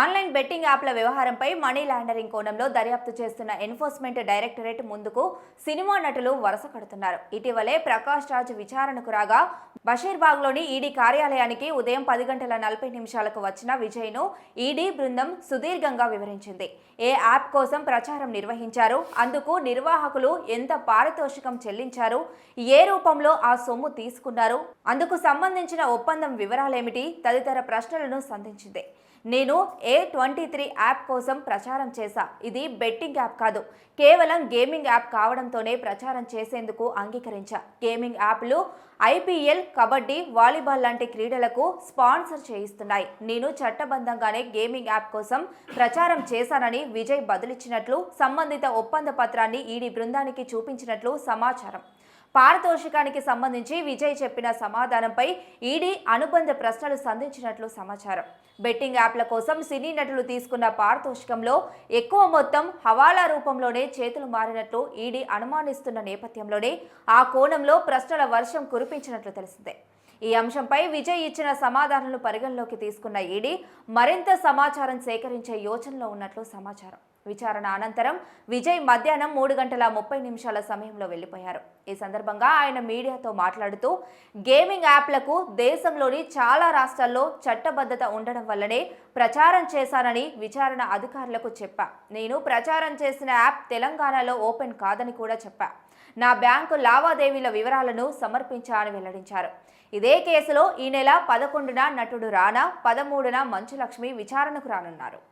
Online betting యాప్ల వ్యవహారంపై money laundering కోణంలో దర్యాప్తు చేస్తున్న ఎన్ఫోర్స్మెంట్ డైరెక్టరేట్ ముందుకు సినిమా నటులు వరుస కడుతున్నారు. ఇటీవలే ప్రకాష్ రాజ్ విచారణకు రాగా బషీర్బాగ్లోని ఈడీ కార్యాలయానికి ఉదయం పది గంటల నలభై నిమిషాలకు వచ్చిన విజయ్ను ఈడీ బృందం సుదీర్ఘంగా వివరించింది. ఏ యాప్ కోసం ప్రచారం నిర్వహించారు? అందుకు నిర్వాహకులు ఎంత పారితోషికం చెల్లించారు? ఏ రూపంలో ఆ సొమ్ము తీసుకున్నారు? అందుకు సంబంధించిన ఒప్పందం వివరాలేమిటి? తదితర ప్రశ్నలను సంధించింది. నేను ఏ ట్వంటీ త్రీ యాప్ కోసం ప్రచారం చేశా. ఇది బెట్టింగ్ యాప్ కాదు. కేవలం గేమింగ్ యాప్ కావడంతోనే ప్రచారం చేసేందుకు అంగీకరించా. గేమింగ్ యాప్లు ఐపీఎల్ కబడ్డీ వాలీబాల్ లాంటి క్రీడలకు స్పాన్సర్ చేయిస్తున్నాయి. నేను చట్టబద్ధంగానే గేమింగ్ యాప్ కోసం ప్రచారం చేశానని విజయ్ బదులిచ్చినట్లు సంబంధిత ఒప్పంద పత్రాన్ని ఈడీ బృందానికి చూపించినట్లు సమాచారం. పారితోషికానికి సంబంధించి విజయ్ చెప్పిన సమాధానంపై ఈడీ అనుబంధ ప్రశ్నలు సంధించినట్లు సమాచారం. బెట్టింగ్ యాప్ల కోసం సినీ నటులు తీసుకున్న పారితోషికంలో ఎక్కువ మొత్తం హవాలా రూపంలోనే చేతులు మారినట్లు ఈడీ అనుమానిస్తున్న నేపథ్యంలోనే ఆ కోణంలో ప్రశ్నల వర్షం కురిపించినట్లు తెలిసిందే. ఈ అంశంపై విజయ్ ఇచ్చిన సమాధానాలను పరిగణలోకి తీసుకున్న ఈడీ మరింత సమాచారం సేకరించే యోచనలో ఉన్నట్లు సమాచారం. విచారణ అనంతరం విజయ్ మధ్యాహ్నం మూడు గంటల ముప్పై నిమిషాల సమయంలో వెళ్ళిపోయారు ఈ సందర్భంగా ఆయన మీడియాతో మాట్లాడుతూ గేమింగ్ యాప్లకు దేశంలోని చాలా రాష్ట్రాల్లో చట్టబద్ధత ఉండడం వల్లనే ప్రచారం చేశానని విచారణ అధికారులకు చెప్పా. నేను ప్రచారం చేసిన యాప్ తెలంగాణలో ఓపెన్ కాదని కూడా చెప్పా. నా బ్యాంకు లావాదేవీల వివరాలను సమర్పించా అని వెల్లడించారు. ఇదే కేసులో ఈ నెల పదకొండున నటుడు రానా పదమూడున మంచులక్ష్మి విచారణకు రానున్నారు.